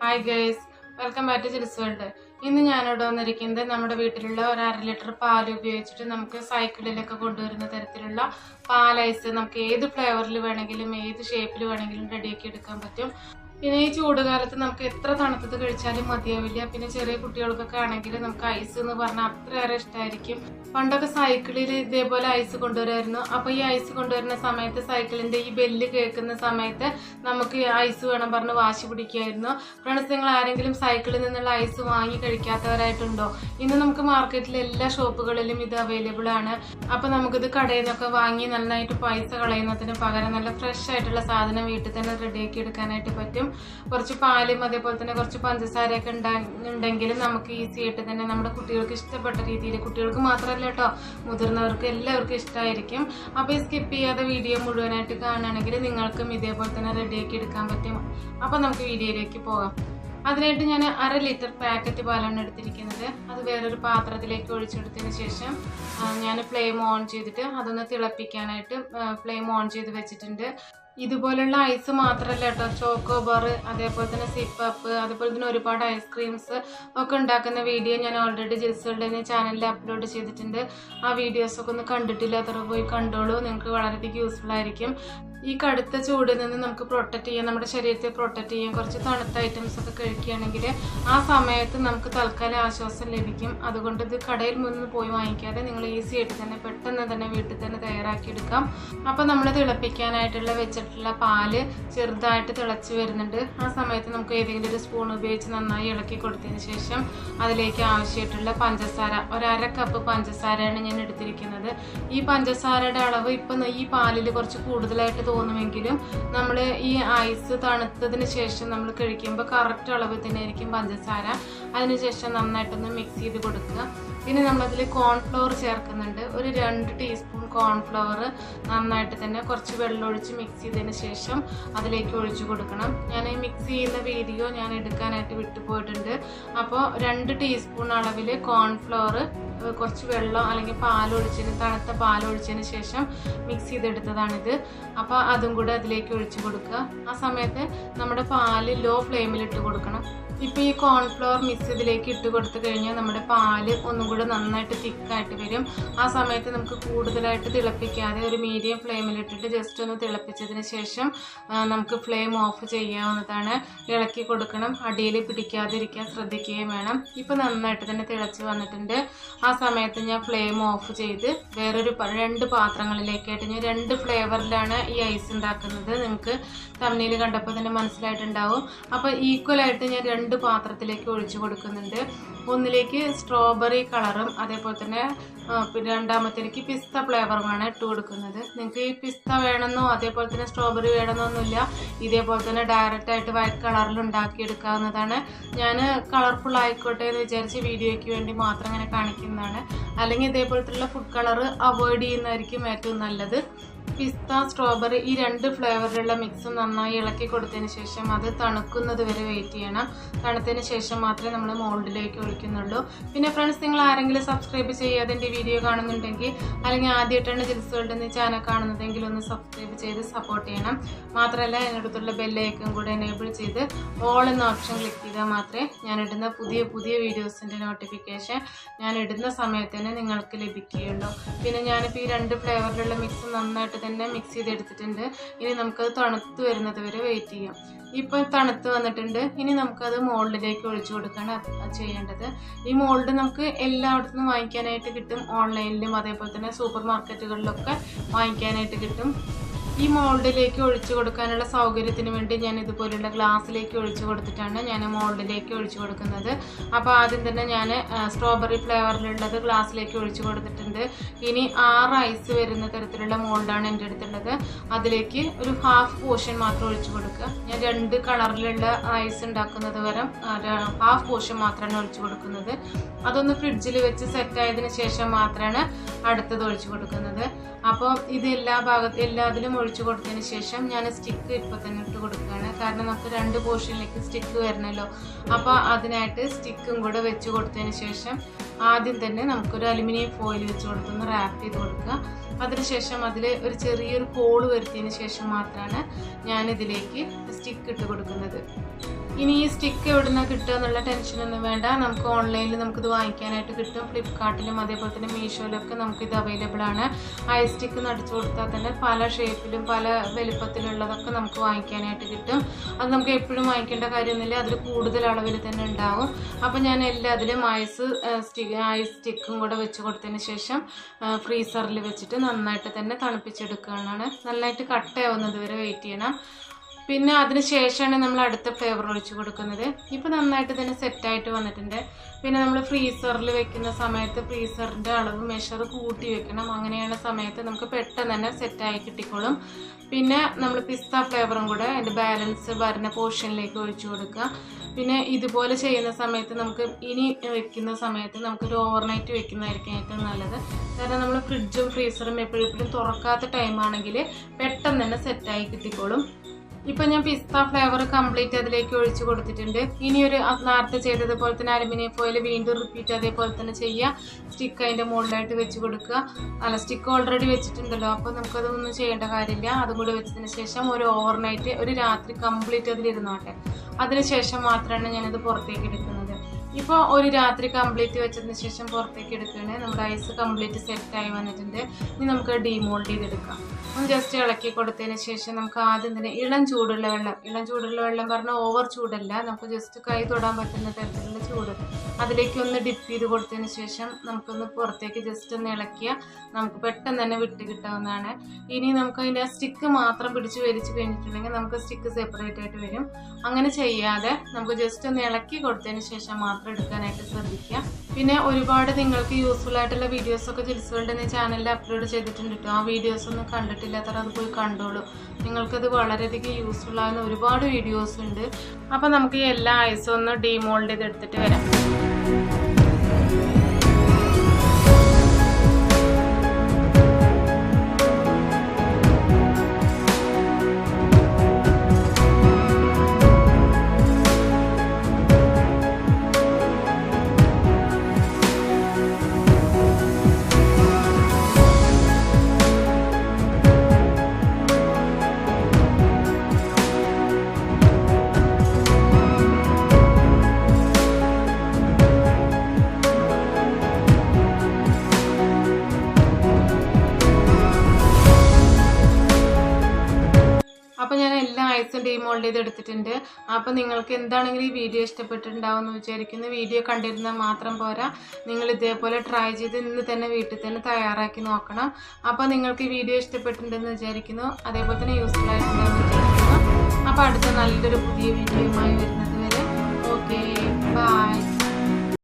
Hi guys welcome back to chills world ഇന്ന് ഞാനിവിടെ വന്നിരിക്കുന്നത് നമ്മുടെ വീട്ടിലുള്ള ഒരു അര ലിറ്റർ പാൽ ഉപയോഗിച്ചിട്ട് നമുക്ക് സൈക്കിളിലൊക്കെ കൊണ്ടുവരുന്ന തരത്തിലുള്ള പാലൈസ് നമുക്ക് ഏത് ഫ്ലേവറിൽ വേണമെങ്കിലും ഏത് ഷേപ്പിൽ വേണമെങ്കിലും റെഡിയാക്കി എടുക്കാൻ പറ്റും. പിന്നെ ഈ ചൂടുകാലത്ത് നമുക്ക് എത്ര തണുത്തത് കഴിച്ചാലും മതിയാവില്ല. പിന്നെ ചെറിയ കുട്ടികൾക്കൊക്കെ ആണെങ്കിൽ നമുക്ക് ഐസ് എന്ന് പറഞ്ഞാൽ അത്രയേറെ ഇഷ്ടമായിരിക്കും പണ്ടൊക്കെ സൈക്കിളിൽ ഇതേപോലെ ഐസ് കൊണ്ടുവരുമായിരുന്നു. അപ്പോൾ ഈ ഐസ് കൊണ്ടുവരുന്ന സമയത്ത് സൈക്കിളിന്റെ ഈ ബെല്ല് കേൾക്കുന്ന സമയത്ത് നമുക്ക് ഐസ് വേണം പറഞ്ഞ് വാശി പിടിക്കുമായിരുന്നു. ഫ്രണ്ട്സ് നിങ്ങൾ ആരെങ്കിലും സൈക്കിളിൽ നിന്നുള്ള ഐസ് വാങ്ങി കഴിക്കാത്തവരായിട്ടുണ്ടോ? ഇന്ന് നമുക്ക് മാർക്കറ്റിലെ എല്ലാ ഷോപ്പുകളിലും ഇത് അവൈലബിൾ ആണ്. അപ്പോൾ നമുക്കിത് കടയിൽ നിന്നൊക്കെ വാങ്ങി നന്നായിട്ട് പൈസ കളയുന്നതിന് പകരം നല്ല ഫ്രഷ് ആയിട്ടുള്ള സാധനം വീട്ടിൽ തന്നെ റെഡിയാക്കി എടുക്കാനായിട്ട് പറ്റും. കുറച്ച് പാലും അതേപോലെ തന്നെ കുറച്ച് പഞ്ചസാരയൊക്കെ ഉണ്ടാ- ഉണ്ടെങ്കിലും നമുക്ക് ഈസി ആയിട്ട് തന്നെ നമ്മുടെ കുട്ടികൾക്ക് ഇഷ്ടപ്പെട്ട രീതിയിൽ കുട്ടികൾക്ക് മാത്രമല്ല കേട്ടോ മുതിർന്നവർക്ക് എല്ലാവർക്കും ഇഷ്ടമായിരിക്കും അപ്പോൾ ഈ സ്കിപ്പ് ചെയ്യാതെ വീഡിയോ മുഴുവനായിട്ട് കാണുകയാണെങ്കിൽ നിങ്ങൾക്കും ഇതേപോലെ തന്നെ റെഡിയാക്കി എടുക്കാൻ പറ്റും. അപ്പോൾ നമുക്ക് വീഡിയോയിലേക്ക് പോകാം. അതിനായിട്ട് ഞാൻ അര ലിറ്റർ പാക്കറ്റ് പാലാണ് എടുത്തിരിക്കുന്നത്. അത് വേറൊരു പാത്രത്തിലേക്ക് ഒഴിച്ചെടുത്തതിന് ശേഷം ഞാൻ ഫ്ലെയിം ഓൺ ചെയ്തിട്ട് അതൊന്ന് തിളപ്പിക്കാനായിട്ട് ഫ്ലെയിം ഓൺ ചെയ്ത് വെച്ചിട്ടുണ്ട്. ഇതുപോലുള്ള ഐസ് മാത്രമല്ല കേട്ടോ. ചോക്കോ ബാർ അതേപോലെ തന്നെ സിപ്പപ്പ് അതേപോലെ തന്നെ ഒരുപാട് ഐസ്ക്രീംസ് ഒക്കെ ഉണ്ടാക്കുന്ന വീഡിയോ ഞാൻ ഓൾറെഡി ജിൽസുകളുടെ ചാനലിൽ അപ്ലോഡ് ചെയ്തിട്ടുണ്ട്. ആ വീഡിയോസൊക്കെ ഒന്ന് കണ്ടിട്ടില്ലാത്തവർ പോയി കണ്ടോളൂ. നിങ്ങൾക്ക് വളരെയധികം യൂസ്ഫുൾ ആയിരിക്കും. ഈ കടുത്ത ചൂടിൽ നിന്ന് നമുക്ക് പ്രൊട്ടക്ട് ചെയ്യാൻ നമ്മുടെ ശരീരത്തെ പ്രൊട്ടക്ട് ചെയ്യാൻ കുറച്ച് തണുത്ത ഐറ്റംസ് ഒക്കെ കഴിക്കുകയാണെങ്കിൽ ആ സമയത്ത് നമുക്ക് തൽക്കാലം ആശ്വാസം ലഭിക്കും. അതുകൊണ്ട് ഇത് കടയിൽ മുന്നിൽ പോയി വാങ്ങിക്കാതെ നിങ്ങൾ ഈസി ആയിട്ട് തന്നെ പെട്ടെന്ന് തന്നെ വീട്ടിൽ തന്നെ തയ്യാറാക്കിയെടുക്കാം. അപ്പോൾ നമ്മൾ തിളപ്പിക്കാനായിട്ടുള്ള വെച്ചിട്ടുള്ള പാൽ ചെറുതായിട്ട് തിളച്ച് വരുന്നുണ്ട്. ആ സമയത്ത് നമുക്ക് ഏതെങ്കിലും ഒരു സ്പൂൺ ഉപയോഗിച്ച് നന്നായി ഇളക്കി കൊടുത്തതിന് ശേഷം അതിലേക്ക് ആവശ്യമായിട്ടുള്ള പഞ്ചസാര ഒരു അര കപ്പ് പഞ്ചസാരയാണ് ഞാൻ എടുത്തിരിക്കുന്നത്. ഈ പഞ്ചസാരയുടെ അളവ് ഇപ്പം ഈ പാലിൽ കുറച്ച് കൂടുതലായിട്ട് തോന്നുമെങ്കിലും നമ്മൾ ഈ ഐസ് തണുത്തതിന് ശേഷം നമ്മൾ കഴിക്കുമ്പോൾ കറക്റ്റ് അളവ് തന്നെ ആയിരിക്കും പഞ്ചസാര അതിനുശേഷം നന്നായിട്ടൊന്ന് മിക്സ് ചെയ്ത് കൊടുക്കുക. പിന്നെ നമ്മളതിൽ കോൺഫ്ലവർ ചേർക്കുന്നുണ്ട്. ഒരു രണ്ട് ടീസ്പൂൺ കോൺഫ്ലവർ നന്നായിട്ട് തന്നെ കുറച്ച് വെള്ളം ഒഴിച്ച് മിക്സ് ചെയ്തതിന് ശേഷം അതിലേക്ക് ഒഴിച്ചു കൊടുക്കണം. ഞാൻ ഈ മിക്സ് ചെയ്യുന്ന വീഡിയോ ഞാൻ എടുക്കാനായിട്ട് വിട്ടുപോയിട്ടുണ്ട്. അപ്പോൾ രണ്ട് ടീസ്പൂൺ അളവിൽ കോൺഫ്ലവർ കുറച്ച് വെള്ളം അല്ലെങ്കിൽ പാലൊഴിച്ചതിന് തണുത്ത പാലൊഴിച്ചതിന് ശേഷം മിക്സ് ചെയ്തെടുത്തതാണിത്. അപ്പോൾ അതും കൂടെ അതിലേക്ക് ഒഴിച്ചു കൊടുക്കുക. ആ സമയത്ത് നമ്മുടെ പാൽ ലോ ഫ്ലെയിമിൽ ഇട്ട് കൊടുക്കണം. ഇപ്പോൾ ഈ കോൺഫ്ലവർ മിക്സ് ഇതിലേക്ക് ഇട്ട് കൊടുത്തു കഴിഞ്ഞാൽ നമ്മുടെ പാൽ ഒന്നും കൂടെ നന്നായിട്ട് തിക്കായിട്ട് വരും. ആ സമയത്ത് നമുക്ക് കൂടുതലായിട്ട് തിളപ്പിക്കാതെ ഒരു മീഡിയം ഫ്ലെയിമിൽ ഇട്ടിട്ട് ജസ്റ്റ് ഒന്ന് തിളപ്പിച്ചതിന് ശേഷം നമുക്ക് ഫ്ലെയിം ഓഫ് ചെയ്യാവുന്നതാണ്. ഇളക്കി കൊടുക്കണം. അടിയിൽ പിടിക്കാതിരിക്കാൻ ശ്രദ്ധിക്കുകയും വേണം. ഇപ്പോൾ നന്നായിട്ട് തന്നെ തിളച്ച് വന്നിട്ടുണ്ട്. ആ സമയത്ത് ഞാൻ ഫ്ലെയിം ഓഫ് ചെയ്ത് വേറൊരു രണ്ട് പാത്രങ്ങളിലേക്കായിട്ട് ഞാൻ രണ്ട് ഫ്ലേവറിലാണ് ഈ ഐസ് ഉണ്ടാക്കുന്നത്. നിങ്ങൾക്ക് തമ്മിൽ കണ്ടപ്പോൾ തന്നെ മനസ്സിലായിട്ടുണ്ടാവും. അപ്പോൾ ഈക്വലായിട്ട് ഞാൻ രണ്ട് പാത്രത്തിലേക്ക് ഒഴിച്ചു കൊടുക്കുന്നുണ്ട്. ഒന്നിലേക്ക് സ്ട്രോബെറി കളറും അതേപോലെ തന്നെ പിന്നെ രണ്ടാമത്തേക്ക് പിസ്ത ഫ്ലേവറുമാണ് ഇട്ട് കൊടുക്കുന്നത്. നിങ്ങൾക്ക് ഈ പിസ്ത വേണമെന്നോ അതേപോലെ തന്നെ സ്ട്രോബെറി വേണമെന്നൊന്നുമില്ല. ഇതേപോലെ തന്നെ ഡയറക്റ്റ് ആയിട്ട് വൈറ്റ് കളറിൽ ഉണ്ടാക്കിയെടുക്കാവുന്നതാണ്. ഞാൻ കളർഫുൾ ആയിക്കോട്ടെ എന്ന് വിചാരിച്ച് വീഡിയോയ്ക്ക് വേണ്ടി മാത്രം അങ്ങനെ കാണിക്കുന്നതാണ്. അല്ലെങ്കിൽ ഇതേപോലത്തുള്ള ഫുഡ് കളർ അവോയ്ഡ് ചെയ്യുന്നതായിരിക്കും ഏറ്റവും നല്ലത്. പിസ്ത സ്ട്രോബെറി ഈ രണ്ട് ഫ്ലേവറിലുള്ള മിക്സ് നന്നായി ഇളക്കി കൊടുത്തതിന് ശേഷം അത് തണുക്കുന്നത് വരെ വെയിറ്റ് ചെയ്യണം. തണുത്തതിന് ശേഷം മാത്രമേ നമ്മൾ മോൾഡിലേക്ക് ഒഴിക്കുന്നുള്ളൂ. പിന്നെ ഫ്രണ്ട്സ് നിങ്ങൾ ആരെങ്കിലും സബ്സ്ക്രൈബ് ചെയ്യാതെ എന്റെ വീഡിയോ കാണുന്നുണ്ടെങ്കിൽ അല്ലെങ്കിൽ ആദ്യമായിട്ടാണ് ജിൽസ് വേൾഡ് ചാനൽ കാണുന്നതെങ്കിൽ ഒന്ന് സബ്സ്ക്രൈബ് ചെയ്ത് സപ്പോർട്ട് ചെയ്യണം. മാത്രമല്ല അതിനടുത്തുള്ള ബെല്ലൈക്കും കൂടെ എനേബിൾ ചെയ്ത് ഓൾ എന്ന ഓപ്ഷൻ ക്ലിക്ക് ചെയ്താൽ മാത്രമേ ഞാൻ ഇടുന്ന പുതിയ പുതിയ വീഡിയോസിന്റെ നോട്ടിഫിക്കേഷൻ ഞാൻ ഇടുന്ന സമയത്ത് തന്നെ നിങ്ങൾക്ക് ലഭിക്കുകയുള്ളൂ. പിന്നെ ഞാനിപ്പോൾ ഈ രണ്ട് ഫ്ലേവറിലുള്ള മിക്സ് നന്നായിട്ട് തന്നെ മിക്സ് ചെയ്തെടുത്തിട്ടുണ്ട്. ഇനി നമുക്കത് തണുത്ത് വരുന്നത് വരെ വെയിറ്റ് ചെയ്യാം. ഇപ്പം തണുത്ത് വന്നിട്ടുണ്ട്. ഇനി നമുക്കത് മോൾഡിലേക്ക് ഒഴിച്ചു കൊടുക്കുകയാണ് അത് ചെയ്യേണ്ടത്. ഈ മോൾഡ് നമുക്ക് എല്ലായിടത്തും വാങ്ങിക്കാനായിട്ട് കിട്ടും. ഓൺലൈനിലും അതേപോലെ തന്നെ സൂപ്പർ മാർക്കറ്റുകളിലൊക്കെ വാങ്ങിക്കാനായിട്ട് കിട്ടും. ഈ മോൾഡിലേക്ക് ഒഴിച്ചു കൊടുക്കാനുള്ള സൗകര്യത്തിന് വേണ്ടി ഞാൻ ഇതുപോലുള്ള ഗ്ലാസ്സിലേക്ക് ഒഴിച്ചു കൊടുത്തിട്ടാണ് ഞാൻ മോൾഡിലേക്ക് ഒഴിച്ചു കൊടുക്കുന്നത്. അപ്പോൾ ആദ്യം തന്നെ ഞാൻ സ്ട്രോബെറി ഫ്ലേവറിലുള്ളത് ഗ്ലാസ്സിലേക്ക് ഒഴിച്ചു കൊടുത്തിട്ടുണ്ട്. ഇനി ആറ് ഐസ് വരുന്ന തരത്തിലുള്ള മോൾഡാണ് എന്റെ അടുത്തുള്ളത്. അതിലേക്ക് ഒരു ഹാഫ് പോർഷൻ മാത്രം ഒഴിച്ചു കൊടുക്കുക. ഞാൻ രണ്ട് കളറിലുള്ള ഐസ് ഉണ്ടാക്കുന്നത് വരെ ഹാഫ് പോർഷൻ മാത്രമാണ് ഒഴിച്ചു കൊടുക്കുന്നത്. അതൊന്ന് ഫ്രിഡ്ജിൽ വെച്ച് സെറ്റ് ആയതിനു ശേഷം മാത്രമാണ് അടുത്തത് ഒഴിച്ചു കൊടുക്കുന്നത്. അപ്പോൾ ഇത് എല്ലാ ഭാഗത്തും എല്ലാത്തിലും കൊടുത്തതിന് ശേഷം ഞാൻ സ്റ്റിക്ക് ഇപ്പോൾ തന്നെ ഇട്ട് കൊടുക്കുകയാണ്. കാരണം നമുക്ക് രണ്ട് പോർഷനിലേക്ക് സ്റ്റിക്ക് വരണമല്ലോ അപ്പോൾ അതിനായിട്ട് സ്റ്റിക്കും കൂടെ വെച്ച് കൊടുത്തതിന് ശേഷം ആദ്യം തന്നെ നമുക്കൊരു അലുമിനിയം ഫോയിൽ വെച്ച് കൊടുത്തൊന്ന് റാപ്പ് ചെയ്ത് കൊടുക്കുക. അതിനുശേഷം അതിൽ ഒരു ചെറിയൊരു കോൾ വരുത്തിയതിന് ശേഷം മാത്രമാണ് ഞാനിതിലേക്ക് സ്റ്റിക്ക് ഇട്ട് കൊടുക്കുന്നത്. ഇനി ഈ സ്റ്റിക്ക് എവിടുന്ന കിട്ടുക എന്നുള്ള ടെൻഷനൊന്നും വേണ്ട. നമുക്ക് ഓൺലൈനിൽ നമുക്കിത് വാങ്ങിക്കാനായിട്ട് കിട്ടും. ഫ്ലിപ്കാർട്ടിലും അതേപോലെ തന്നെ മീഷോയിലൊക്കെ നമുക്കിത് അവൈലബിൾ ആണ്. ഐ സ്റ്റിക്ക് നടിച്ചു കൊടുത്താൽ തന്നെ പല ഷേപ്പിലും പല വലുപ്പത്തിലുള്ളതൊക്കെ നമുക്ക് വാങ്ങിക്കാനായിട്ട് കിട്ടും. അത് നമുക്ക് എപ്പോഴും വാങ്ങിക്കേണ്ട കാര്യമൊന്നുമില്ല. അതിൽ കൂടുതൽ അളവിൽ തന്നെ ഉണ്ടാവും. അപ്പോൾ ഞാൻ എല്ലാത്തിലും ഐസ് സ്റ്റിക്ക് ഐസ് സ്റ്റിക്കും കൂടെ വെച്ച് കൊടുത്തതിന് ശേഷം ഫ്രീസറിൽ വെച്ചിട്ട് നന്നായിട്ട് തന്നെ തണുപ്പിച്ചെടുക്കുകയാണ് നന്നായിട്ട് കട്ടയാവുന്നത് വരെ വെയിറ്റ് ചെയ്യണം. പിന്നെ അതിന് ശേഷമാണ് നമ്മൾ അടുത്ത ഫ്ലേവർ ഒഴിച്ച് കൊടുക്കുന്നത്. ഇപ്പോൾ നന്നായിട്ട് തന്നെ സെറ്റായിട്ട് വന്നിട്ടുണ്ട്. പിന്നെ നമ്മൾ ഫ്രീസറിൽ വെക്കുന്ന സമയത്ത് ഫ്രീസറിന്റെ അളവ് മെഷർ കൂട്ടി വെക്കണം. അങ്ങനെയാണ് സമയത്ത് നമുക്ക് പെട്ടെന്ന് തന്നെ സെറ്റായി കിട്ടിക്കോളും. പിന്നെ നമ്മൾ പിസ്ത ഫ്ലേവറും കൂടെ അതിന്റെ ബാലൻസ് വരുന്ന പോർഷനിലേക്ക് ഒഴിച്ചു കൊടുക്കുക. പിന്നെ ഇതുപോലെ ചെയ്യുന്ന സമയത്ത് നമുക്ക് ഇനി വെക്കുന്ന സമയത്ത് നമുക്കൊരു ഓവർനൈറ്റ് വെക്കുന്നതായിരിക്കും ഏറ്റവും നല്ലത്. കാരണം നമ്മൾ ഫ്രിഡ്ജും ഫ്രീസറും എപ്പോഴും എപ്പോഴും തുറക്കാത്ത ടൈമാണെങ്കിൽ പെട്ടെന്ന് തന്നെ സെറ്റായി കിട്ടിക്കോളും. ഇപ്പൊ ഞാൻ പിസ്ത ഫ്ലേവർ കംപ്ലീറ്റ് അതിലേക്ക് ഒഴിച്ചു കൊടുത്തിട്ടുണ്ട്. ഇനി ഒരു നേരത്തെ ചെയ്തതുപോലെ തന്നെ അലുമിനിയം ഫോയിൽ വീണ്ടും റിപ്പീറ്റ് അതേപോലെ തന്നെ ചെയ്യുക സ്റ്റിക്ക് അതിന്റെ മുകളിലായിട്ട് വെച്ച് കൊടുക്കുക. അല്ല സ്റ്റിക്ക് ഓൾറെഡി വെച്ചിട്ടുണ്ടല്ലോ. അപ്പോൾ നമുക്കതൊന്നും ചെയ്യേണ്ട കാര്യമില്ല. അതും കൂടി വെച്ചതിന് ശേഷം ഒരു ഓവർനൈറ്റ് ഒരു രാത്രി കംപ്ലീറ്റ് അതിലിരുന്നോട്ടെ. അതിനുശേഷം മാത്രമാണ് ഞാനത് പുറത്തേക്ക് എടുക്കുന്നത്. ഇപ്പോൾ ഒരു രാത്രി കംപ്ലീറ്റ് വെച്ചതിന് ശേഷം പുറത്തേക്ക് എടുക്കുകയാണ്. നമ്മുടെ ഐസ് കംപ്ലീറ്റ് സെറ്റായി വന്നിട്ടുണ്ട്. ഇനി നമുക്ക് ഡീമോൾഡ് ചെയ്തെടുക്കാം. ജസ്റ്റ് ഇളക്കി കൊടുത്തതിന് ശേഷം നമുക്ക് ആദ്യം തന്നെ ഇളം ചൂടുള്ള വെള്ളം ഇളം ചൂടുള്ള വെള്ളം പറഞ്ഞാൽ ഓവർ ചൂടല്ല. നമുക്ക് ജസ്റ്റ് കൈ തൊടാൻ പറ്റുന്ന തരത്തിലുള്ള ചൂട്. അതിലേക്ക് ഒന്ന് ഡിപ്പ് ചെയ്ത് കൊടുത്തതിന് ശേഷം നമുക്കൊന്ന് പുറത്തേക്ക് ജസ്റ്റ് ഒന്ന് ഇളക്കിയ നമുക്ക് പെട്ടെന്ന് തന്നെ വിട്ട് കിട്ടാവുന്നതാണ്. ഇനി നമുക്ക് അതിന്റെ സ്റ്റിക്ക് മാത്രം പിടിച്ച് വലിച്ച് കഴിഞ്ഞിട്ടുണ്ടെങ്കിൽ നമുക്ക് സ്റ്റിക്ക് സെപ്പറേറ്റ് ആയിട്ട് വരും. അങ്ങനെ ചെയ്യാതെ നമുക്ക് ജസ്റ്റ് ഒന്ന് ഇളക്കി കൊടുത്തതിന് ശേഷം മാത്രം എടുക്കാനായിട്ട് ശ്രദ്ധിക്കുക. പിന്നെ ഒരുപാട് നിങ്ങൾക്ക് യൂസ്ഫുൾ ആയിട്ടുള്ള വീഡിയോസൊക്കെ ജിൽസുകളുടെ ചാനലിൽ അപ്ലോഡ് ചെയ്തിട്ടുണ്ട് കേട്ടോ ആ വീഡിയോസ് ഒന്നും കണ്ടിട്ടില്ലാത്തവർ അത് പോയി കണ്ടോളൂ. നിങ്ങൾക്കത് വളരെയധികം യൂസ്ഫുൾ ആകുന്ന ഒരുപാട് വീഡിയോസ് ഉണ്ട്. അപ്പോൾ നമുക്ക് എല്ലാ ഐസും ഒന്ന് ഡീമോൾഡ് ചെയ്ത് എടുത്തിട്ട് വരാം. ഡീ മോൾഡ് ചെയ്ത് എടുത്തിട്ടുണ്ട് അപ്പോൾ നിങ്ങൾക്ക് എന്താണെങ്കിലും ഈ വീഡിയോ ഇഷ്ടപ്പെട്ടിട്ടുണ്ടാവും എന്ന് വിചാരിക്കുന്നു. വീഡിയോ കണ്ടിരുന്നാൽ മാത്രം പോരാ. നിങ്ങൾ ഇതേപോലെ ട്രൈ ചെയ്ത് ഇന്ന് തന്നെ വീട്ടിൽ തന്നെ തയ്യാറാക്കി നോക്കണം. അപ്പോൾ നിങ്ങൾക്ക് ഈ വീഡിയോ ഇഷ്ടപ്പെട്ടിട്ടുണ്ടെന്ന് വിചാരിക്കുന്നു. അതേപോലെ തന്നെ യൂസ്ഫുൾ ആയിട്ടുണ്ടെന്ന് വിചാരിക്കുന്നു. അപ്പോൾ അടുത്ത നല്ലൊരു പുതിയ വീഡിയോയുമായി വരുന്നത് വരെ. Okay bye